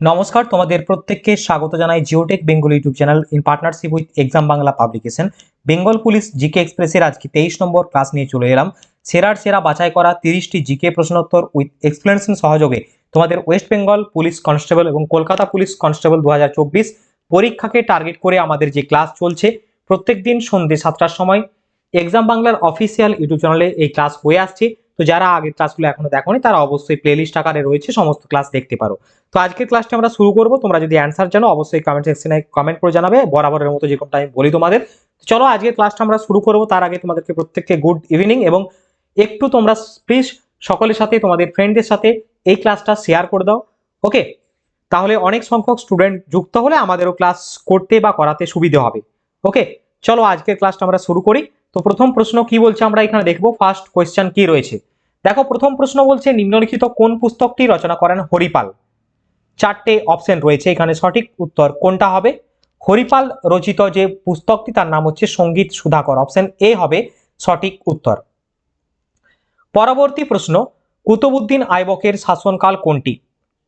নমস্কার, তোমাদের প্রত্যেককে স্বাগত জানাই Geotech Bengal YouTube channel in partnership with exam Bangla publication Bengal police GK এক্সপ্রেসের আজকে তেইশ নম্বর ক্লাস নিয়ে চলে এলাম। সেরার সেরা বাছাই করা তিরিশটি জিকে প্রশ্নোত্তর উইথ এক্সপ্লেনেশন সহযোগে তোমাদের ওয়েস্ট বেঙ্গল পুলিশ কনস্টেবল এবং কলকাতা পুলিশ কনস্টেবল দু হাজার চব্বিশ পরীক্ষাকে টার্গেট করে আমাদের যে ক্লাস চলছে প্রত্যেক দিন সন্ধ্যে সাতটার সময় এক্সাম বাংলার অফিসিয়াল ইউটিউব চ্যানেলে এই ক্লাস হয়ে আসছে। তো যারা আগের ক্লাসগুলো এখনও দেখোনি, তারা অবশ্যই প্লেলিস্ট আকারে রয়েছে, সমস্ত ক্লাস দেখতে পারো। তো আজকের ক্লাসটা আমরা শুরু করব, তোমরা যদি অ্যান্সার জানো, অবশ্যই কমেন্ট সেকশনে কমেন্ট করে জানাবে, বরাবরের মতো যেরকমটা আমি বলি তোমাদের। চলো আজকের ক্লাসটা আমরা শুরু করব, তার আগে তোমাদেরকে প্রত্যেককে গুড ইভিনিং এবং একটু তোমরা প্লিজ সকলের সাথে, তোমাদের ফ্রেন্ডদের সাথে এই ক্লাসটা শেয়ার করে দাও ওকে তাহলে অনেক সংখ্যক স্টুডেন্ট যুক্ত হলে আমাদেরও ক্লাস করতে বা করাতে সুবিধে হবে ওকে চলো আজকের ক্লাসটা আমরা শুরু করি। তো প্রথম প্রশ্ন কি বলছে আমরা এখানে দেখব ফার্স্ট কোয়েশ্চেন কি রয়েছে? দেখো, প্রথম প্রশ্ন বলছে, নিম্নলিখিত কোন পুস্তকটি রচনা করেন হরিপাল? চারটে অপশন রয়েছে এখানে সঠিক উত্তর। কোনটা হবে? হরিপাল রচিত যে পুস্তকটি, তার নাম হচ্ছে সংগীত সুধাকর। অপশন এ হবে সঠিক উত্তর। পরবর্তী প্রশ্ন, কুতুবুদ্দিন আইবকের শাসনকাল কোনটি?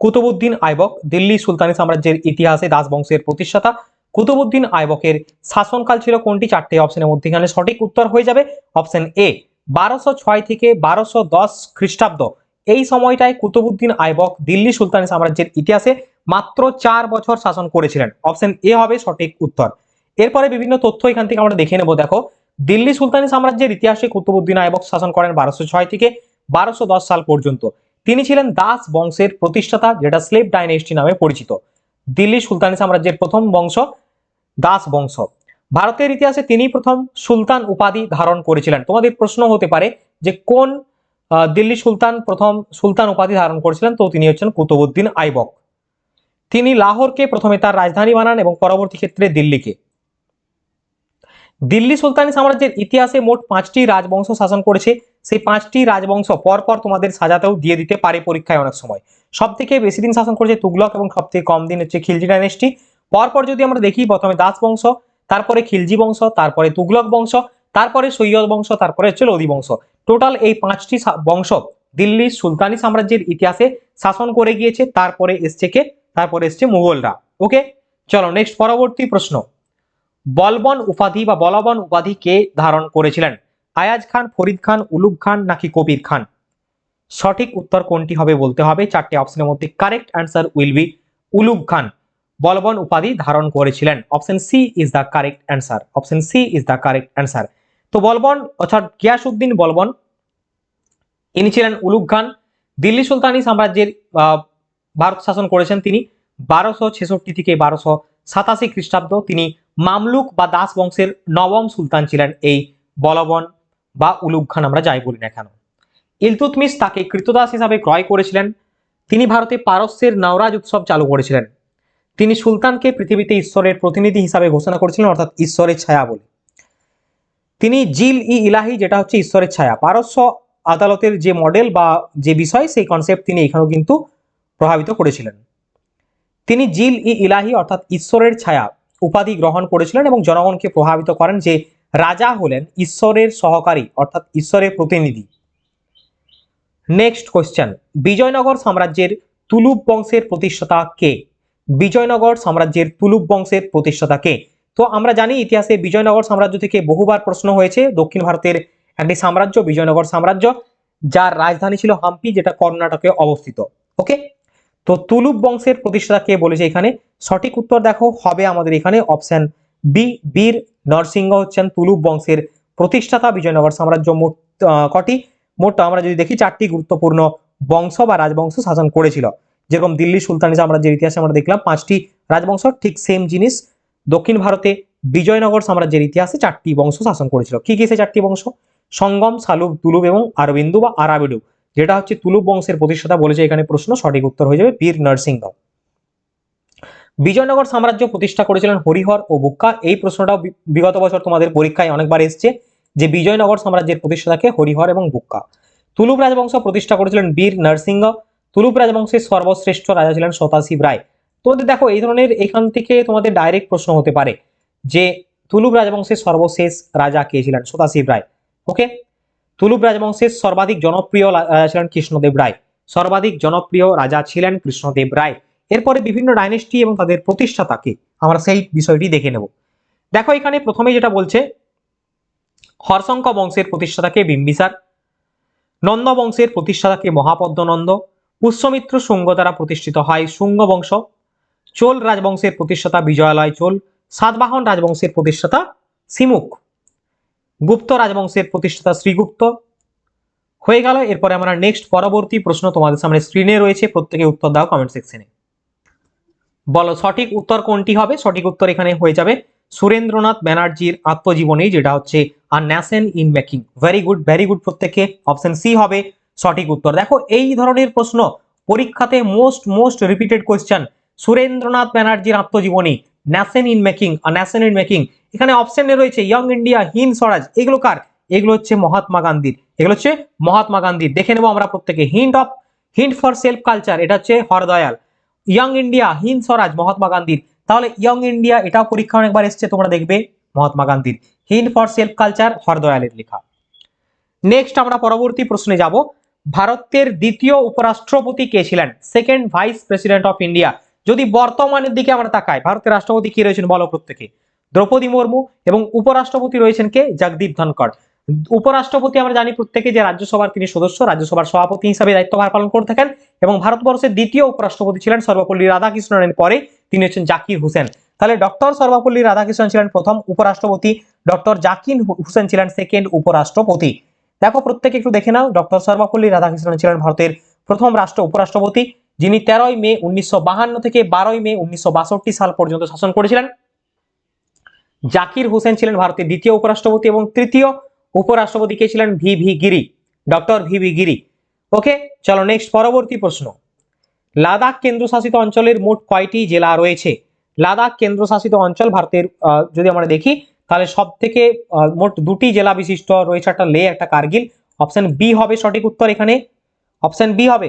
কুতুবুদ্দিন আইবক, দিল্লি সুলতানি সাম্রাজ্যের ইতিহাসে দাস বংশের প্রতিষ্ঠাতা। কুতুবুদ্দিন আইবকের শাসনকাল ছিল কোনটি? চারটে অপশনের মধ্যে এখানে সঠিক উত্তর হয়ে যাবে। অপশন এ বারোশো ছয় থেকে বারোশো দশ খ্রিস্টাব্দ। এই সময়টায় কুতুবুদ্দিন আইবক দিল্লি সুলতানি সাম্রাজ্যের ইতিহাসে মাত্র চার বছর শাসন করেছিলেন। অপশন এ হবে সঠিক উত্তর। এরপরে বিভিন্ন তথ্য এখান থেকে আমরা দেখে নেব। দেখো, দিল্লি সুলতানি সাম্রাজ্যের ইতিহাসে কুতুবুদ্দিন আইবক শাসন করেন বারোশো ছয় থেকে বারোশো দশ সাল পর্যন্ত। তিনি ছিলেন দাস বংশের প্রতিষ্ঠাতা, যেটা স্লেভ ডাইনেস্টি নামে পরিচিত। দিল্লি সুলতানি সাম্রাজ্যের প্রথম বংশ দাস বংশ। ভারতের ইতিহাসে তিনি প্রথম সুলতান উপাধি ধারণ করেছিলেন। তোমাদের প্রশ্ন হতে পারে যে কোন দিল্লি সুলতান প্রথম সুলতান উপাধি ধারণ করেছিলেন, তো তিনি হচ্ছেন কুতুবুদ্দিন আইবক। তিনি লাহোরকে প্রথমে তার রাজধানী বানান এবং পরবর্তী ক্ষেত্রে দিল্লিকে। দিল্লি সুলতানি সাম্রাজ্যের ইতিহাসে মোট পাঁচটি রাজবংশ শাসন করেছে। সেই পাঁচটি রাজবংশ পরপর তোমাদের সাজাতেও দিয়ে দিতে পারে পরীক্ষায় অনেক সময়। সব থেকে বেশি দিন শাসন করেছে তুগলক এবং সব থেকে কম দিন হচ্ছে খিলজি ডাইনেস্টি। পরপর যদি আমরা দেখি, প্রথমে দাস বংশ তারপরে খিলজি বংশ, তারপরে তুগলক বংশ, তারপরে সৈয়দ বংশ, তারপরে হচ্ছে লোদি বংশ। টোটাল এই পাঁচটি বংশ দিল্লি সুলতানি সাম্রাজ্যের ইতিহাসে শাসন করে গিয়েছে, তারপরে এসছে কে? তারপরে এসছে মুঘলরা। ওকে? চলো নেক্সট পরবর্তী প্রশ্ন। বলবন উপাধি বা বলবন উপাধি কে ধারণ করেছিলেন? আয়াজ খান, ফরিদ খান, উলুগ খান নাকি কবির খান? সঠিক উত্তর কোনটি হবে বলতে হবে। চারটে অপশনের মধ্যে correct answer will be Ulugh Khan. Balban উপাধি ধারণ করেছিলেন। Option C is the correct answer option C is the correct answer তো বলবন, অর্থাৎ গিয়াসুদ্দিন বলবন, ইনি ছিলেন উলুগ খান দিল্লি সুলতানি সাম্রাজ্যের ভারত শাসন করেছেন তিনি। বারোশো ছেষট্টি থেকে বারোশো সাতাশি খ্রিস্টাব্দ তিনি মামলুক বা দাস বংশের নবম সুলতান ছিলেন এই বলবন বা উলুগ খান আমরা যাই বলি না কেন। ইলতুতমিশ তাকে কৃতদাস হিসাবে ক্রয় করেছিলেন। তিনি ভারতে পারস্যের নওরাজ উৎসব চালু করেছিলেন। তিনি সুলতানকে পৃথিবীতে ঈশ্বরের প্রতিনিধি হিসাবে ঘোষণা করেছিলেন, অর্থাৎ ঈশ্বরের ছায়া বলে। তিনি জিল ই ইলাহি, যেটা হচ্ছে ঈশ্বরের ছায়া, পারস্য আদালতের যে মডেল বা যে বিষয়, সেই কনসেপ্ট তিনি এখানেও কিন্তু প্রভাবিত করেছিলেন। তিনি জিল ই ইলাহি, অর্থাৎ ঈশ্বরের ছায়া, উপাধি গ্রহণ করেছিলেন এবং জনগণকে প্রভাবিত করেন যে রাজা হলেন ঈশ্বরের সহকারী, অর্থাৎ ঈশ্বরের প্রতিনিধি। নেক্সট কোশ্চেন বিজয়নগর সাম্রাজ্যের তুলুপ বংশের প্রতিষ্ঠাতা কে? বিজয়নগর সাম্রাজ্যের তুলুপ বংশের প্রতিষ্ঠাতা কে তো আমরা জানি ইতিহাসে বিজয়নগর সাম্রাজ্য থেকে বহুবার প্রশ্ন হয়েছে, দক্ষিণ ভারতের একটি সাম্রাজ্য, বিজয়নগর সাম্রাজ্য, যার রাজধানী ছিল হাম্পি, যেটা কর্ণাটকে অবস্থিত। ওকে? তো তুলুপ বংশের প্রতিষ্ঠাতা কে বলেছে এখানে? সঠিক উত্তর দেখো, হবে আমাদের এখানে অপশন বি বীর নরসিংহ হচ্ছেন তুলুপ বংশের প্রতিষ্ঠাতা, বিজয়নগর সাম্রাজ্য মোট কটি? মোট আমরা যদি দেখি, চারটি গুরুত্বপূর্ণ বংশ বা রাজবংশ শাসন করেছিল। যেরকম দিল্লি সুলতানি সাম্রাজ্যের ইতিহাসে আমরা দেখলাম, পাঁচটি রাজবংশ, ঠিক সেম জিনিস। দক্ষিণ ভারতে বিজয়নগর সাম্রাজ্যের ইতিহাসে চারটি বংশ শাসন করেছিল। কি কি সে চারটি বংশ? সঙ্গম, সালুব, তুলুব এবং আরবিন্দু বা আরাবিডু। যেটা হচ্ছে তুলুব বংশের প্রতিষ্ঠাতা বলেছে এখানে প্রশ্ন, সঠিক উত্তর হয়ে যাবে বীর নরসিংহ বিজয়নগর সাম্রাজ্য প্রতিষ্ঠা করেছিলেন হরিহর ও বুক্কা। এই প্রশ্নটাও বিগত বছর তোমাদের পরীক্ষায় অনেকবার এসছে যে বিজয়নগর সাম্রাজ্যের প্রতিষ্ঠাতাকে হরিহর এবং বুক্কা। তুলুব রাজবংশ প্রতিষ্ঠা করেছিলেন বীর নরসিংহ। তুলুব রাজবংশের সর্বশ্রেষ্ঠ রাজা ছিলেন শতাশিব রায়। তোমাদের দেখো, এই ধরনের এখান থেকে তোমাদের ডাইরেক্ট প্রশ্ন হতে পারে যে তুলুব রাজবংশের সর্বশেষ রাজা কে ছিলেন শতাশিব রায়। ওকে তুলুব রাজবংশের সর্বাধিক জনপ্রিয় রাজা ছিলেন কৃষ্ণদেব রায়। সর্বাধিক জনপ্রিয় রাজা ছিলেন কৃষ্ণদেব রায়। এরপরে বিভিন্ন ডাইনেস্টি এবং তাদের প্রতিষ্ঠাতাকে আমরা সেই বিষয়টি দেখে নেব। দেখো, এখানে প্রথমে যেটা বলছে হর্ষঙ্ক বংশের প্রতিষ্ঠাতাকে বিম্বিসার, নন্দ বংশের প্রতিষ্ঠাতাকে মহাপদ্মনন্দ পুষ্যমিত্র শুঙ্গ দ্বারা প্রতিষ্ঠিত হয় শুঙ্গ বংশ। চোল রাজবংশের প্রতিষ্ঠাতা বিজয়ালয় চোল, সাতবাহন রাজবংশের প্রতিষ্ঠাতা সিমুক গুপ্ত রাজবংশের প্রতিষ্ঠাতা শ্রীগুপ্ত। হয়ে গেল, এরপরে আমরা নেক্সট পরবর্তী প্রশ্ন তোমাদের সামনে স্ক্রিনে রয়েছে, প্রত্যেকে উত্তর দাও কমেন্ট সেকশনে বলো, সঠিক উত্তর কোনটি হবে? সঠিক উত্তর এখানে হয়ে যাবে সুরেন্দ্রনাথ ব্যানার্জির আত্মজীবনী, যেটা হচ্ছে a nation in making very good very good প্রত্যেকে। অপশন সি হবে সঠিক উত্তর। দেখো, এই ধরনের প্রশ্ন পরীক্ষাতে most most repeated question Surendranath ব্যানার্জির আত্মজীবনী nation in making a nation in making এখানে অপশনে রয়েছে ইয়ং ইন্ডিয়া হিন্দ স্বরাজ এগুলো কার? এগুলো হচ্ছে মহাত্মা গান্ধীর, এগুলো হচ্ছে মহাত্মা গান্ধীর। দেখে নেব আমরা প্রত্যেকে। Hint of hint for self culture এটা হচ্ছে হরদয়াল। ইয়ং ইন্ডিয়া হিন্দ স্বরাজ মহাত্মা গান্ধীর। তাহলে ইয়ং ইন্ডিয়া এটাও পরীক্ষা অনেকবার এসছে, তোমরা দেখবে মহাত্মা গান্ধীর। হিন্ট ফর সেলফ কালচার হরদয়ালের লেখা। নেক্সট আমরা পরবর্তী প্রশ্নে যাব। ভারতের দ্বিতীয় উপরাষ্ট্রপতি কে ছিলেন? Second vice president of India যদি বর্তমানের দিকে আমরা তাকাই, ভারতের রাষ্ট্রপতি কি রয়েছেন বলো প্রত্যেকে? দ্রৌপদী মুর্মু এবং উপরাষ্ট্রপতি রয়েছেন কে? জগদীপ ধনকড় উপরাষ্ট্রপতি আমরা জানি প্রত্যেকে যে রাজ্যসভার তিনি সদস্য, রাজ্যসভার সভাপতি হিসাবে দায়িত্বভার পালন করে থাকেন এবং ভারতবর্ষের দ্বিতীয় উপরাষ্ট্রপতি ছিলেন সর্বপল্লী রাধাকৃষ্ণনের পরে তিনি হচ্ছেন জাকির হোসেন। তাহলে ডক্টর সর্বপল্লী রাধাকৃষ্ণন ছিলেন প্রথম উপরাষ্ট্রপতি, ডক্টর জাকির হোসেন ছিলেন সেকেন্ড উপরাষ্ট্রপতি। দেখো, প্রত্যেকে একটু দেখে নাও। ডক্টর সর্বপল্লী রাধাকৃষ্ণন ছিলেন ভারতের প্রথম রাষ্ট্র উপরাষ্ট্রপতি, যিনি তেরোই মে উনিশশো থেকে বারোই মে উনিশশো বাষট্টি সাল পর্যন্ত শাসন করেছিলেন। জাকির হোসেন ছিলেন ভারতের দ্বিতীয় উপরাষ্ট্রপতি এবং তৃতীয় উপরাষ্ট্রপতি কে ছিলেন V V Giri, doctor V V Giri. Okay, চলো নেক্সট পরবর্তী প্রশ্ন। লাদাখ কেন্দ্রশাসিত অঞ্চলের মোট কয়টি জেলা রয়েছে? লাদাখ কেন্দ্রশাসিত অঞ্চল ভারতের যদি আমরা দেখি তাহলে সব থেকে মোট দুটি জেলা বিশিষ্ট রয়েছে একটা লে, একটা কার্গিল। অপশন বি হবে সঠিক উত্তর এখানে। অপশন বি হবে,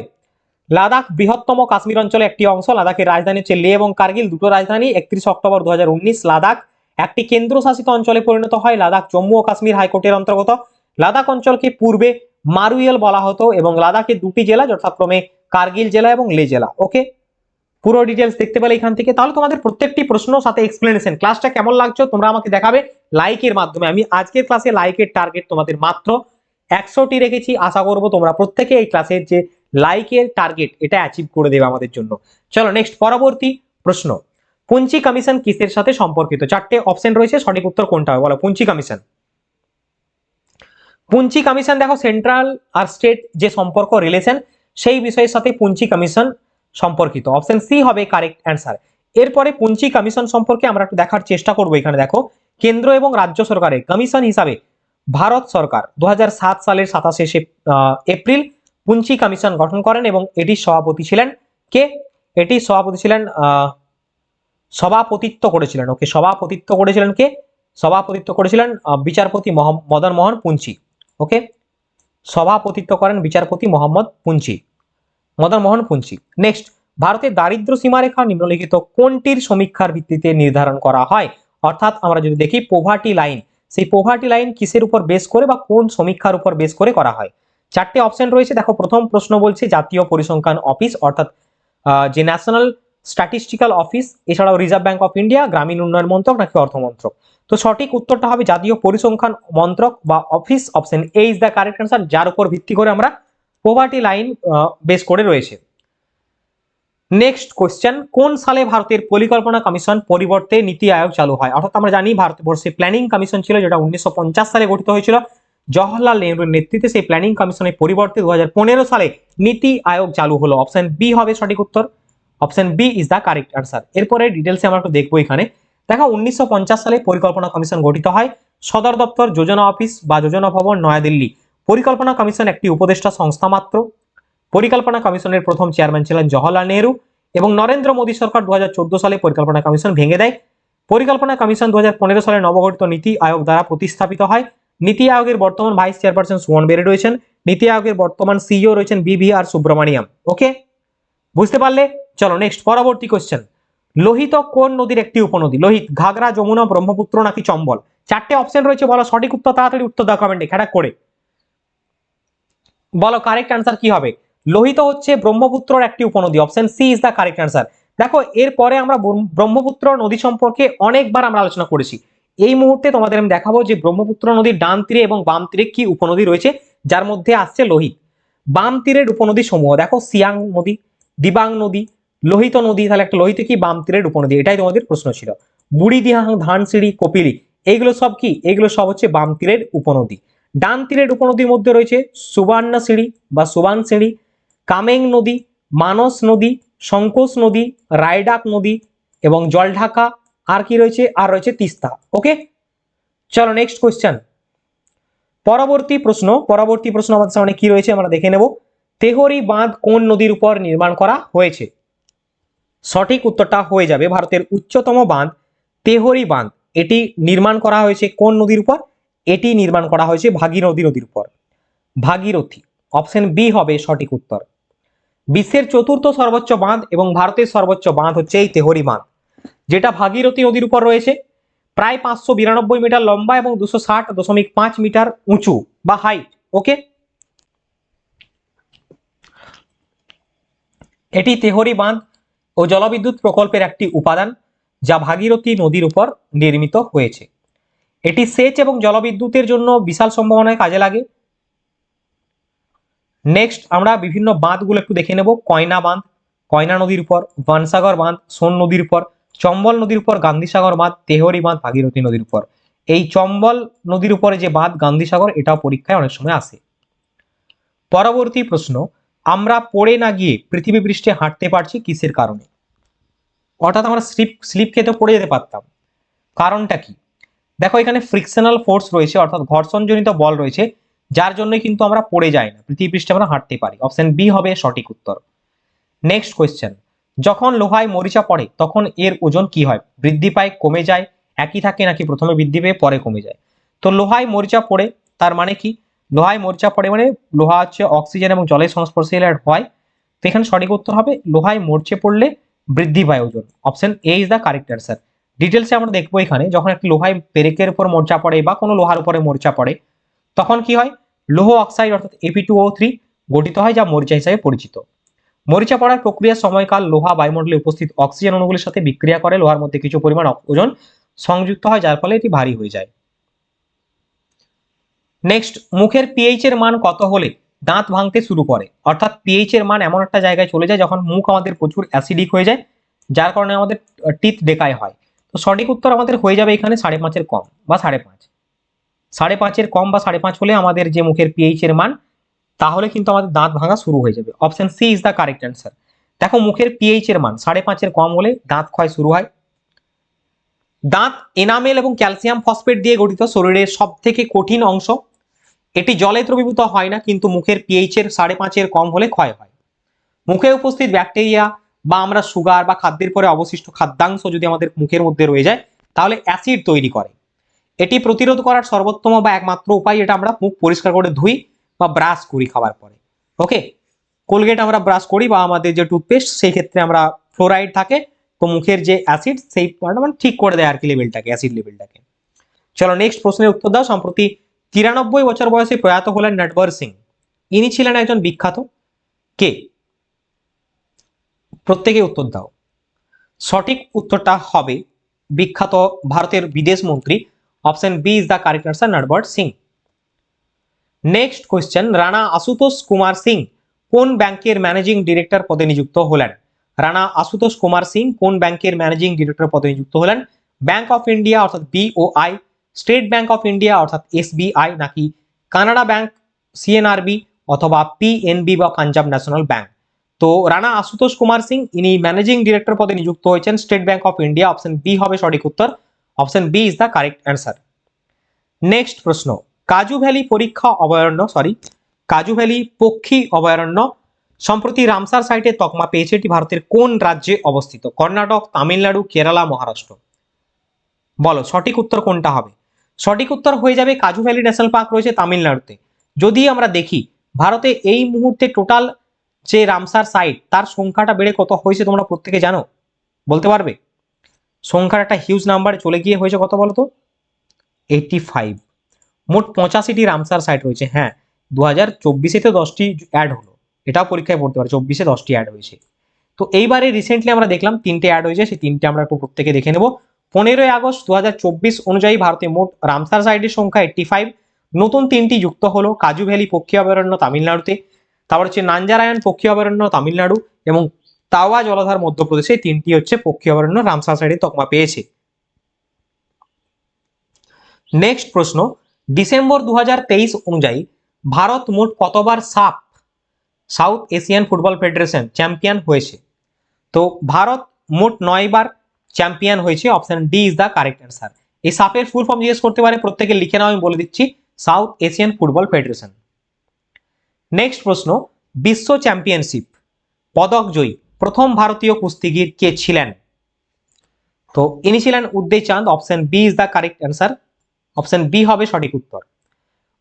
লাদাখ বৃহত্তম কাশ্মীর অঞ্চলে একটি অংশ, লাদাখের রাজধানী হচ্ছে লে এবং কার্গিল, দুটো রাজধানী। একত্রিশ অক্টোবর দু হাজার উনিশ, লাদাখ। একটি কেন্দ্রশাসিত অঞ্চলে পরিণত হয় লাদাখ, জম্মু ও কাশ্মীর হাইকোর্টের অন্তর্গত। লাদাখ অঞ্চলকে পূর্বে মারুয়েল বলা হতো এবং লাদাখের দুটি জেলা, যথাক্রমে কার্গিল জেলা এবং লে জেলা। ওকে? পুরো ডিটেলস দেখতে পেলে এখান থেকে। তাহলে তোমাদের প্রত্যেকটি প্রশ্ন সাথে এক্সপ্লেনেশন ক্লাসটা কেমন লাগছো? তোমরা আমাকে দেখাবে লাইকের মাধ্যমে। আমি আজকের ক্লাসে লাইকের টার্গেট তোমাদের মাত্র একশোটি রেখেছি। আশা করব তোমরা প্রত্যেকে এই ক্লাসের যে লাইকের টার্গেট এটা অ্যাচিভ করে দেবে আমাদের জন্য। চলো নেক্সট পরবর্তী প্রশ্ন। পুঞ্চি কমিশন কিসের সাথে সম্পর্কিত? চারটে অপশন রয়েছে, সঠিক উত্তর কোনটা হবে? বলো পুঞ্চি কমিশন পুঞ্চি কমিশন দেখো সেন্ট্রাল আর স্টেট যে সম্পর্ক রিলেশন সেই বিষয়ের সাথে পুঞ্চি কমিশন সম্পর্কিত। অপশন সি হবে কারেক্ট অ্যান্সার এরপরে পুঞ্চি কমিশন সম্পর্কে আমরা একটু দেখার চেষ্টা করব এখানে, দেখো। কেন্দ্র এবং রাজ্য সরকারের কমিশন হিসাবে ভারত সরকার দু হাজার সাত সালের সাতাশে এপ্রিল পুঞ্চি কমিশন গঠন করেন এবং এটির সভাপতি ছিলেন কে? এটির সভাপতি ছিলেন সভাপতিত্ব করেছিলেন। ওকে, সভাপতিত্ব করেছিলেন কে? সভাপতিত্ব করেছিলেন বিচারপতি মদন মোহন পুঞ্চি ওকে? সভাপতিত্ব করেন বিচারপতি মোহাম্মদ পুঞ্চি মদন মোহন পুঞ্চি নেক্সট ভারতের দারিদ্র সীমারেখা নিম্নলিখিত কোনটির সমীক্ষার ভিত্তিতে নির্ধারণ করা হয়? অর্থাৎ আমরা যদি দেখি পোভার্টি লাইন সেই পোভার্টি লাইন কিসের উপর বেস করে বা কোন সমীক্ষার উপর বেস করে করা হয়? চারটে অপশন রয়েছে। দেখো, প্রথম প্রশ্ন বলছে জাতীয় পরিসংখ্যান অফিস অর্থাৎ যে ন্যাশনাল স্ট্যাটিস্টিক্যাল অফিস এছাড়াও রিজার্ভ ব্যাংক অফ ইন্ডিয়া গ্রামীণ উন্নয়ন মন্ত্রক নাকি অর্থ মন্ত্রক তো সঠিক উত্তরটা হবে জাতীয় পরিসংখ্যান মন্ত্রক বা office option A is the correct answer যার উপর ভিত্তি করে আমরা পোভার্টি লাইন বেস করে রয়েছে। নেক্সট কোশ্চেন কোন সালে ভারতের পরিকল্পনা কমিশন পরিবর্তে নীতি আয়োগ চালু হয়? অর্থাৎ আমরা জানি ভারতবর্ষে প্ল্যানিং কমিশন ছিল, যেটা উনিশশো পঞ্চাশ সালে গঠিত হয়েছিল। জওহরলাল নেহরুর নেতৃত্বে সেই প্ল্যানিং কমিশনের পরিবর্তে দু হাজার পনেরো সালে নীতি আয়োগ চালু হলো। অপশন বি হবে সঠিক উত্তর। Option B is the correct answer এরপরে ডিটেলসে আমরা একটু দেখব এখানে। দেখো, উনিশশো সালে পরিকল্পনা কমিশন গঠিত হয়। সদর দপ্তর, যোজনা অফিস বা যোজনা ভবন, নয়াদিল্লি। পরিকল্পনা কমিশন একটি উপদেষ্টা সংস্থা মাত্র। পরিকল্পনা কমিশনের প্রথম চেয়ারম্যান ছিলেন জওহরলাল নেহরু এবং নরেন্দ্র মোদী সরকার দু হাজার চোদ্দ সালে পরিকল্পনা কমিশন ভেঙে দেয়। পরিকল্পনা কমিশন দুহাজার পনেরো সালে নবগঠিত নীতি আয়োগ দ্বারা প্রতিস্থাপিত হয়। নীতি আয়োগের বর্তমান ভাইস চেয়ারপারসন সুমন বেরে রয়েছেন। নীতি আয়োগের বর্তমান সিইও রয়েছেন বিভি আর সুব্রমণিয়াম। ওকে? বুঝতে পারলে? চলো নেক্সট পরবর্তী কোশ্চেন লোহিত কোন নদীর একটি উপনদী? লোহিত, ঘাগরা, যমুনা, ব্রহ্মপুত্র নাকি চম্বল? চারটে অপশন রয়েছে, বলো, সঠিক উত্তর, তাড়াতাড়ি উত্তর দাও কমেন্টে খেটাক করে। বলো কারেক্ট অ্যান্সার কি হবে? লোহিত হচ্ছে ব্রহ্মপুত্রর একটি উপনদী option C is the correct answer দেখো, এরপরে আমরা ব্রহ্মপুত্র নদী সম্পর্কে অনেকবার আমরা আলোচনা করেছি। এই মুহূর্তে তোমাদের আমি দেখাবো যে ব্রহ্মপুত্র নদীর ডান তীরে এবং বাম তীরে কি উপনদী রয়েছে, যার মধ্যে আসছে লোহিত। বাম তীরের উপনদী সমূহ, দেখো, সিয়াং নদী, দিবাং নদী, লোহিত নদী, তাহলে একটা লোহিত কি? বাম তীরের উপনদী, এটাই তোমাদের প্রশ্ন ছিল। বুড়ি দিহাং ধানসিঁড়ি, কপিলি, এইগুলো সব কি? এগুলো সব হচ্ছে বাম তীরের উপনদী। ডান তীরের উপনদীর মধ্যে রয়েছে সুবর্ণসিঁড়ি বা সুবানসিঁড়ি কামেং নদী, মানস নদী সংকোচ নদী, রায়ডাক নদী এবং জলঢাকা, আর কি রয়েছে? আর রয়েছে তিস্তা। ওকে চলো নেক্সট কোয়েশ্চেন পরবর্তী প্রশ্ন পরবর্তী প্রশ্ন আমাদের সামনে কি রয়েছে আমরা দেখে নেব। তেহরি বাঁধ কোন নদীর উপর নির্মাণ করা হয়েছে? সঠিক উত্তরটা হয়ে যাবে ভারতের উচ্চতম বাঁধ, তেহরি বাঁধ। এটি নির্মাণ করা হয়েছে কোন নদীর উপর? এটি নির্মাণ করা হয়েছে ভাগীরথী নদীর উপর। ভাগীরথী অপশন বি হবে সঠিক উত্তর। বিশ্বের চতুর্থ সর্বোচ্চ বাঁধ এবং ভারতের সর্বোচ্চ বাঁধ হচ্ছে এই তেহরি বাঁধ, যেটা ভাগীরথী নদীর উপর রয়েছে। প্রায় পাঁচশো বিরানব্বই মিটার লম্বা এবং দুশো ষাট দশমিক পাঁচ মিটার উঁচু বা হাইট ওকে এটি তেহরি বাঁধ ও জলবিদ্যুৎ প্রকল্পের একটি উপাদান, যা ভাগীরথী নদীর উপর নির্মিত হয়েছে। এটি সেচ এবং জলবিদ্যুতের জন্য বিশাল সম্ভাবনায় কাজে লাগে। নেক্সট আমরা বিভিন্ন বাঁধগুলো একটু দেখে নেব। কয়না বাঁধ, কয়না নদীর উপর, বানসাগর বাঁধ, সোন নদীর উপর, চম্বল নদীর উপর, গান্ধীসাগর বাঁধ, তেহরি বাঁধ, ভাগীরথী নদীর উপর। এই চম্বল নদীর উপরে যে বাঁধ, গান্ধীসাগর, এটাও পরীক্ষায় অনেক সময় আসে। পরবর্তী প্রশ্ন, আমরা পড়ে না গিয়ে পৃথিবী পৃষ্ঠে হাঁটতে পারছি কিসের কারণে? অর্থাৎ আমরা স্লিপ স্লিপ খেতে পড়ে যেতে পারতাম। কারণটা কি? দেখো এখানে ফ্রিকশনাল ফোর্স রয়েছে, অর্থাৎ ঘর্ষণজনিত বল রয়েছে, যার জন্যই কিন্তু আমরা পড়ে যাই না, পৃথিবী পৃষ্ঠে আমরা হাঁটতে পারি। অপশন বি হবে সঠিক উত্তর। নেক্সট কোয়েশ্চেন যখন লোহায় মরিচা পড়ে, তখন এর ওজন কি হয়? বৃদ্ধি পায়, কমে যায়, একই থাকে নাকি প্রথমে বৃদ্ধি পেয়ে পরে কমে যায়? তো লোহায় মরিচা পড়ে, তার মানে কি? লোহায় মরিচা পড়ে মানে লোহা হচ্ছে অক্সিজেন এবং জলের সংস্পর্শে এলে হয়। তো এখানে সঠিক উত্তর হবে, লোহায় মরচে পড়লে বৃদ্ধি পায় ওজন। Option A is the correct answer ডিটেলসে আমরা দেখব এখানে, যখন একটি লোহায় পেরেকের উপর মোর্চা পড়ে বা কোনো লোহার উপরে মোর্চা পড়ে, তখন কি হয়? লোহ অক্সাইড অর্থাৎ এপি টু ও থ্রি গঠিত হয় যা মরিচা হিসাবে পরিচিত। মরিচা পড়ার প্রক্রিয়ার সময়কাল লোহা বায়ুমণ্ডলে উপস্থিত অক্সিজেন অণুগুলির সাথে বিক্রিয়া করে, লোহার মধ্যে কিছু পরিমাণ ওজন সংযুক্ত হয়, যার ফলে এটি ভারী হয়ে যায়। নেক্সট মুখের পিএইচ এর মান কত হলে দাঁত ভাঙতে শুরু করে? অর্থাৎ পিএইচ এর মান এমন একটা জায়গায় চলে যায় যখন মুখ আমাদের প্রচুর অ্যাসিডিক হয়ে যায়, যার কারণে আমাদের টিথ ডেকায় হয়। তো সঠিক উত্তর আমাদের হয়ে যাবে এখানে সাড়ে পাঁচের কম বা সাড়ে পাঁচ। সাড়ে পাঁচের কম বা সাড়ে পাঁচ হলে আমাদের যে মুখের পিএইচ এর মান, তাহলে কিন্তু আমাদের দাঁত ভাঙা শুরু হয়ে যাবে। Option C is the correct answer দেখো মুখের পিএইচ এর মান, সাড়ে পাঁচের কম হলে দাঁত ক্ষয় শুরু হয়। দাঁত এনামেল এবং ক্যালসিয়াম ফসফেট দিয়ে গঠিত শরীরের সব থেকে কঠিন অংশ। এটি জলে দ্রবীভূত হয় না, কিন্তু মুখের পিএইচ এর সাড়ে পাঁচের কম হলে ক্ষয় হয়। মুখে উপস্থিত ব্যাকটেরিয়া বা আমরা সুগার বা খাদ্যের পরে অবশিষ্ট খাদ্যাংশ যদি আমাদের মুখের মধ্যে রয়ে যায়, তাহলে অ্যাসিড তৈরি করে। এটি প্রতিরোধ করার সর্বোত্তম বা একমাত্র উপায় এটা আমরা মুখ পরিষ্কার করে ধুই বা ব্রাশ করি খাবার পরে। ওকে কোলগেট আমরা ব্রাশ করি বা আমাদের যে টুথপেস্ট সেই ক্ষেত্রে আমরা ফ্লোরাইড থাকে, তো মুখের যে অ্যাসিড সেই মানে ঠিক করে দেয় আর কি লেভেলটাকে অ্যাসিড লেভেলটাকে চলো নেক্সট প্রশ্নের উত্তর দাও। সম্প্রতি তিরানব্বই বছর বয়সে প্রয়াত হলেন নটবর সিং। ইনি ছিলেন একজন বিখ্যাত কে? প্রত্যেকে উত্তর দাও। সঠিক উত্তরটা হবে বিখ্যাত ভারতের বিদেশ মন্ত্রী option B is the correct answer Natwar Singh. Next question, Rana Ashutosh Kumar Singh কোন ব্যাংকের ম্যানেজিং ডিরেক্টর পদে নিযুক্ত হলেন? রানা আশুতোষ কুমার সিং কোন ব্যাংকের ম্যানেজিং ডিরেক্টর পদে নিযুক্ত হলেন? ব্যাংক অফ ইন্ডিয়া অর্থাৎ BOI state bank of India অর্থাৎ এসবিআই নাকি কানাডা ব্যাংক সিএনআরবি অথবা পিএনবি বা পাঞ্জাব ন্যাশনাল ব্যাংক? তো রানা আশুতোষ কুমার সিং, ইনি ম্যানেজিং ডিরেক্টর পদে নিযুক্ত হয়েছেন। State bank of India option B হবে সঠিক উত্তর। Option B is the correct answer next প্রশ্ন। কাজু ভ্যালি পরীক্ষা অভয়ারণ্য সরি কাজু ভ্যালি পক্ষী অভয়ারণ্য সম্প্রতি রামসার সাইটে তকমা পেয়েছে এটি ভারতের কোন রাজ্যে অবস্থিত? কর্ণাটক, তামিলনাড়ু, কেরালা, মহারাষ্ট্র। বলো, সঠিক উত্তর কোনটা হবে? সঠিক উত্তর হয়ে যাবে কাজু ভ্যালি ন্যাশনাল পার্ক রয়েছে তামিলনাড়ুতে। যদি আমরা দেখি, ভারতে এই মুহূর্তে টোটাল যে রামসার সাইট তার সংখ্যাটা বেড়ে কত হয়েছে তোমরা প্রত্যেকে জানো? বলতে পারবে? সংখ্যার একটা হিউজ নাম্বার চলে গিয়ে হয়েছে কত বলো তো ফাইভ মোট পঁচাশিটি রামসার সাইট রয়েছে হ্যাঁ। দু হাজার চব্বিশেতে দশটি অ্যাড হলো। এটাও পরীক্ষায় পড়তে পারে, চব্বিশে দশটি অ্যাড হয়েছে। তো তো এইবারে রিসেন্টলি আমরা দেখলাম তিনটে অ্যাড হয়েছে, সেই তিনটে আমরা একটু প্রত্যেকে দেখে নেব। পনেরোই আগস্ট দু হাজার চব্বিশ অনুযায়ী ভারতে মোট রামসার সাইটের সংখ্যা এইট্টি ফাইভ নতুন তিনটি যুক্ত হলো, কাজু ভ্যালি পক্ষী অভয়ারণ্য, তামিলনাড়ুতে। তারপর হচ্ছে নাঞ্জারায়ণ পক্ষী অভয়ারণ্য তামিলনাড়ু এবং তাওয়া জলাধার মধ্যপ্রদেশে তিনটি হচ্ছে পক্ষী অভয়ারণ্য রামসার সাইডে তকমা পেয়েছে। নেক্সট প্রশ্ন, ডিসেম্বর দু হাজার তেইশ অনুযায়ী ভারত মোট কতবার SAFF South Asian football federation champion হয়েছে? তো ভারত মোট নয়বার চ্যাম্পিয়ন হয়েছে, option D is the correct answer. এই সাপের ফুল ফর্ম জিজ্ঞেস করতে পারে প্রত্যেকে লিখে নাও, আমি বলে দিচ্ছি, South Asian football federation. Next প্রশ্ন বিশ্ব চ্যাম্পিয়নশিপ পদক জয়ী প্রথম ভারতীয় কুস্তিগির কে ছিলেন? তো ইনি ছিলেন উদ্দেশ Chand option B is the correct answer option B হবে সঠিক উত্তর।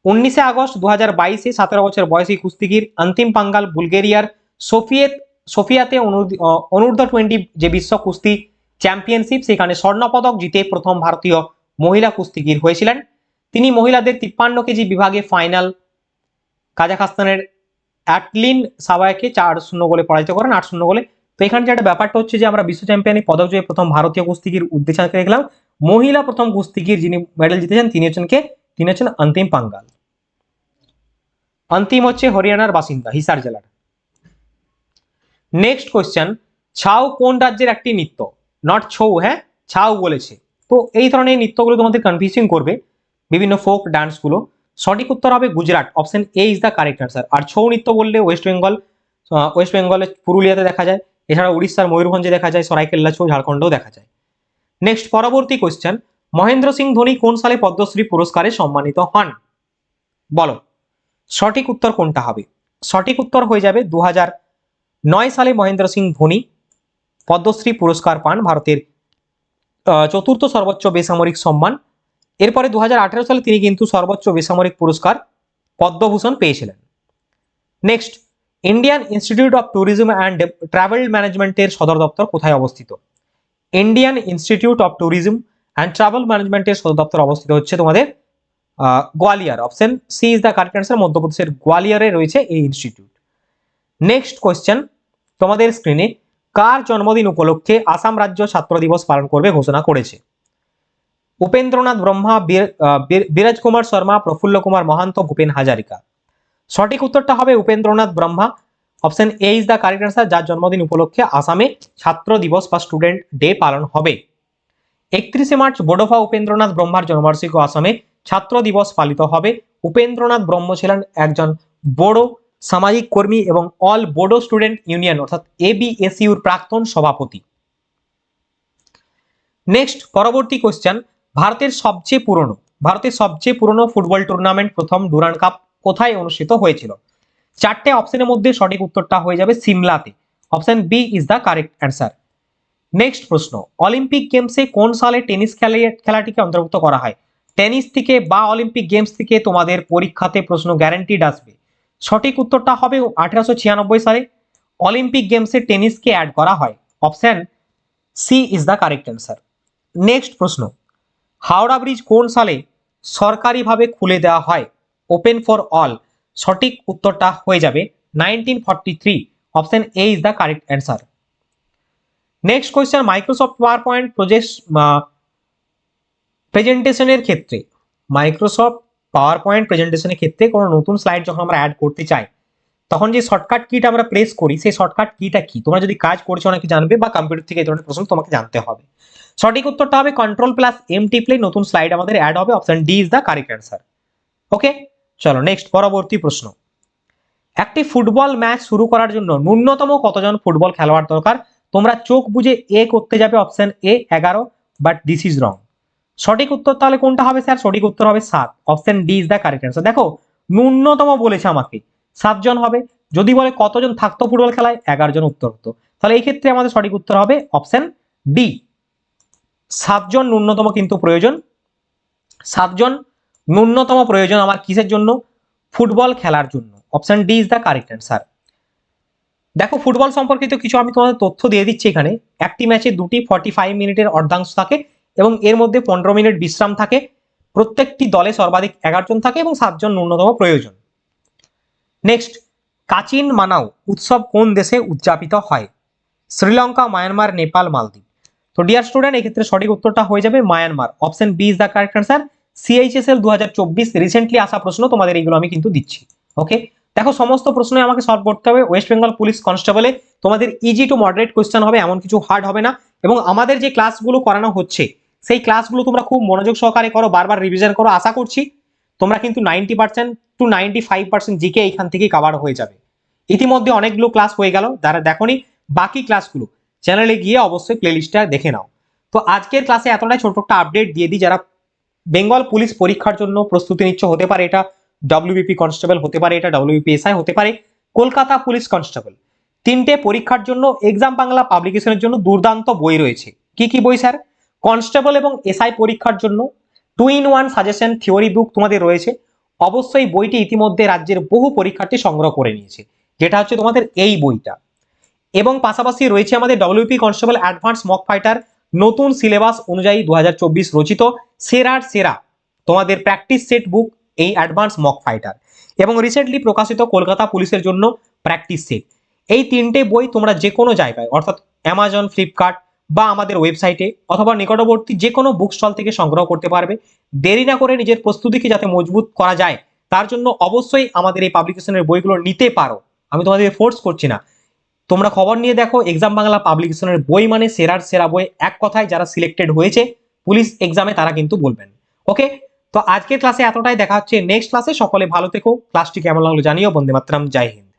উনিশে আগস্ট দু হাজার বাইশে সতেরো বছর বয়সী কুস্তিগির অন্তিম পাঙ্গাল বুলগেরিয়ার সোফিয়েত সোফিয়াতে অনুর- আহ, অনূর্ধ্ব টোয়েন্টি যে বিশ্ব কুস্তি চ্যাম্পিয়নশিপ সেখানে স্বর্ণপদক জিতে প্রথম ভারতীয় মহিলা কুস্তিগির হয়েছিলেন। তিনি মহিলাদের তিপ্পান্ন কেজি বিভাগে ফাইনাল কাজাখস্তানের অ্যাটলিন সাবায়কে চার শূন্য গোলে পরাজিত করেন, আট শূন্য গোলে। তো এখানে যে একটা ব্যাপারটা হচ্ছে যে, আমরা বিশ্ব চ্যাম্পিয়নে পদক জয়ে প্রথম ভারতীয় কুস্তিগির উদ্দেশ্যকে দেখলাম, মহিলা প্রথম কুস্তিগির যিনি মেডেল জিতেছেন, তিনি হচ্ছেন কে? তিনি হচ্ছেন অন্তিম পাঙ্গাল। অন্তিম হচ্ছে হরিয়ানার বাসিন্দা, হিসার জেলার। নেক্সট কোয়েশ্চেন ছাউ কোন রাজ্যের একটি নৃত্য? নট ছৌ হ্যাঁ? ছাউ বলেছে। তো এই ধরনের নৃত্যগুলো তোমাদের কনফিউজিং করবে। বিভিন্ন ফোক ডান্সগুলো সঠিক উত্তর হবে Gujarat. Option A is the correct answer আর ছৌ নৃত্য বললে ওয়েস্ট বেঙ্গল ওয়েস্ট বেঙ্গলে পুরুলিয়াতে দেখা যায় এছাড়া উড়িষ্যার ময়ূরভঞ্জে দেখা যায়, সরাইকেল্লা ছৌ, ঝাড়খণ্ডেও দেখা যায়। নেক্সট পরবর্তী কোয়েশ্চেন মহেন্দ্র সিং ধোনি কোন সালে পদ্মশ্রী পুরস্কারে সম্মানিত হন? বলো, সঠিক উত্তর কোনটা হবে? সঠিক উত্তর হয়ে যাবে দু নয় সালে মহেন্দ্র সিং ধোনি পদ্মশ্রী পুরস্কার পান ভারতের চতুর্থ সর্বোচ্চ বেসামরিক সম্মান এরপরে দু হাজার আঠেরো সালে তিনি কিন্তু সর্বোচ্চ বেসামরিক পুরস্কার পদ্মভূষণ পেয়েছিলেন। Next Indian institute of tourism and travel ম্যানেজমেন্টের সদর দপ্তর কোথায় অবস্থিত? Indian institute of tourism and travel ম্যানেজমেন্টের সদর দপ্তর অবস্থিত হচ্ছে তোমাদের Gwalior. Option C is the correct answer মধ্যপ্রদেশের গোয়ালিয়রে রয়েছে এই ইনস্টিটিউট নেক্সট কোয়েশ্চেন তোমাদের স্ক্রিনে কার জন্মদিন উপলক্ষে আসাম রাজ্য ছাত্র দিবস পালন করবে ঘোষণা করেছে? উপেন্দ্রনাথ ব্রহ্মা, বীর- বিরাজ কুমার শর্মা, প্রফুল্ল কুমার মহান্ত, ভূপেন হাজারিকা। সঠিক উত্তরটা হবে Upendranath Brahma option A is the correct answer যার জন্মদিন উপলক্ষে আসামে ছাত্র দিবস বা স্টুডেন্ট ডে পালন হবে। একত্রিশে মার্চ বোডোফা উপেন্দ্রনাথ ব্রহ্মার জন্মবার্ষিকী আসামে ছাত্র দিবস পালিত হবে। উপেন্দ্রনাথ ব্রহ্ম ছিলেন একজন বড় সামাজিক কর্মী এবং অল বোডো স্টুডেন্ট ইউনিয়ন অর্থাৎ এবিএসইউর প্রাক্তন সভাপতি। নেক্সট পরবর্তী কোশ্চেন ভারতের সবচেয়ে পুরনো, ভারতের সবচেয়ে পুরনো ফুটবল টুর্নামেন্ট প্রথম ডুরান কাপ কোথায় অনুষ্ঠিত হয়েছিল? চারটে অপশনের মধ্যে সঠিক উত্তরটা হয়ে যাবে সিমলাতে। Option B is the correct answer next প্রশ্ন, অলিম্পিক গেমসে কোন সালে টেনিস খেলা, খেলাটিকে অন্তর্ভুক্ত করা হয়? টেনিস থেকে বা অলিম্পিক গেমস থেকে তোমাদের পরীক্ষাতে প্রশ্ন গ্যারান্টিড আসবে। সঠিক উত্তরটা হবে আঠারোশো ছিয়ানব্বই সালে। অলিম্পিক গেমসে টেনিসকে অ্যাড করা হয়। Option C is the correct answer next প্রশ্ন হাওড়া ব্রিজ কোন সালে সরকারিভাবে খুলে দেওয়া হয়? ওপেন ফর অল সঠিক উত্তরটা হয়ে যাবে nineteen forty three option A is the correct answer next question Microsoft power point project প্রেজেন্টেশনের ক্ষেত্রে। মাইক্রোসফট পাওয়ার পয়েন্ট প্রেজেন্টেশনের ক্ষেত্রে কোনো নতুন স্লাইড যখন আমরা অ্যাড করতে চাই তখন যে শর্টকাট কিটা আমরা প্রেস করি, সেই শর্টকাট কিটা কি? তোমরা যদি কাজ করছ, অনেকে জানবে বা কম্পিউটার থেকে এই ধরনের প্রশ্ন তোমাকে জানতে হবে। সঠিক উত্তরটা হবে কন্ট্রোল প্লাস এম টিপলে নতুন স্লাইড আমাদের অ্যাড হবে option D is the correct answer okay চলো নেক্সট পরবর্তী প্রশ্ন। একটি ফুটবল ম্যাচ শুরু করার জন্য ন্যূনতম কতজন ফুটবল খেলোয়াড় দরকার? তোমরা চোখ বুঝে এ করতে যাবে অপশন এ এগারো বাট দিস ইজ রং সঠিক উত্তর তাহলে কোনটা হবে স্যার সঠিক উত্তর হবে সাত। Option D is the correct answer দেখো, ন্যূনতম বলেছে আমাকে। সাতজন হবে। যদি বলে কতজন থাকতো ফুটবল খেলায়? এগারো জন উত্তর হতো তাহলে এই ক্ষেত্রে আমাদের সঠিক উত্তর হবে অপশন ডি সাতজন ন্যূনতম কিন্তু প্রয়োজন। সাতজন ন্যূনতম প্রয়োজন আমার কিসের জন্য? ফুটবল খেলার জন্য। Option D is the correct answer দেখো, ফুটবল সম্পর্কিত কিছু আমি তোমাদের তথ্য দিয়ে দিচ্ছি এখানে। একটি ম্যাচে দুটি ফর্টি ফাইভ মিনিটের অর্ধাংশ থাকে এবং এর মধ্যে পনেরো মিনিট বিশ্রাম থাকে। প্রত্যেকটি দলে সর্বাধিক এগারো জন থাকে এবং সাতজন ন্যূনতম প্রয়োজন। নেক্সট কাচিন মানাও উৎসব কোন দেশে উদযাপিত হয়? শ্রীলঙ্কা মায়ানমার নেপাল মালদ্বীপ তো ডিয়ার স্টুডেন্ট এক্ষেত্রে সঠিক উত্তরটা হয়ে যাবে Myanmar option B is the correct answer CHSL দু হাজার চব্বিশ রিসেন্টলি আসা প্রশ্ন, তোমাদের এইগুলো আমি কিন্তু দিচ্ছি। ওকে দেখো, সমস্ত প্রশ্নই আমাকে সলভ করতে হবে। ওয়েস্ট বেঙ্গল পুলিশ কনস্টেবলে তোমাদের ইজি টু মডারেট কোয়েশ্চেন হবে, এমন কিছু হার্ড হবে না। এবং আমাদের যে ক্লাসগুলো করানো হচ্ছে, সেই ক্লাসগুলো তোমরা খুব মনোযোগ সহকারে করো, বারবার রিভিশন করো। আশা করছি তোমরা কিন্তু ninety percent to ninety five percent GK এইখান থেকেই কাভার হয়ে যাবে। ইতিমধ্যে অনেকগুলো ক্লাস হয়ে গেল, যারা দেখোনি, বাকি ক্লাসগুলো চ্যানেলে গিয়ে অবশ্যই প্লেলিস্টটা দেখে নাও। তো আজকের ক্লাসে এতটাই ছোট একটা আপডেট দিয়ে দিই, যারা বেঙ্গল পুলিশ পরীক্ষার জন্য প্রস্তুতি নিচ্ছ, হতে পারে এটা ডব্লিউবিপি কনস্টেবল হতে পারে এটা ডব্লিউবিপি এসআই হতে পারে কলকাতা পুলিশ কনস্টেবল তিনটে পরীক্ষার জন্য এক্সাম বাংলা পাবলিকেশনের জন্য দুর্দান্ত বই রয়েছে। কি কি বই স্যার কনস্টেবল এবং এসআই পরীক্ষার জন্য two in one suggestion theory book তোমাদের রয়েছে। অবশ্যই বইটি ইতিমধ্যে রাজ্যের বহু পরীক্ষার্থী সংগ্রহ করে নিয়েছে। যেটা হচ্ছে তোমাদের এই বইটা। এবং পাশাপাশি রয়েছে আমাদের WP constable advance mock fighter নতুন সিলেবাস অনুযায়ী দু হাজার চব্বিশ রচিত সেরার সেরা তোমাদের প্র্যাকটিস সেট বুক এই অ্যাডভান্স মক ফাইটার এবং রিসেন্টলি প্রকাশিত কলকাতা পুলিশের জন্য প্র্যাকটিস সেট এই তিনটে বই তোমরা যে কোনো জায়গায়, অর্থাৎ অ্যামাজন ফ্লিপকার্ট বা আমাদের ওয়েবসাইটে অথবা নিকটবর্তী যে কোনো বুক স্টল থেকে সংগ্রহ করতে পারবে। দেরি না করে নিজের প্রস্তুতিকে যাতে মজবুত করা যায়, তার জন্য অবশ্যই আমাদের এই পাবলিকেশনের বইগুলো নিতে পারো। আমি তোমাদের ফোর্স করছি না। তোমরা খবর নিয়ে দেখো এক্সাম বাংলা পাবলিকেশনের বই মানে সেরার সেরা বই, এক কথায় যারা সিলেক্টেড হয়েছে, পুলিশ এক্সামে তারা কিন্তু বলবেন। ওকে তো আজকের ক্লাসে এতটাই, দেখা হচ্ছে নেক্সট ক্লাসে সকলে ভালো থেকো। ক্লাসটি কেমন লাগল জানিও। বন্দে মাতরম। জয় হিন্দ।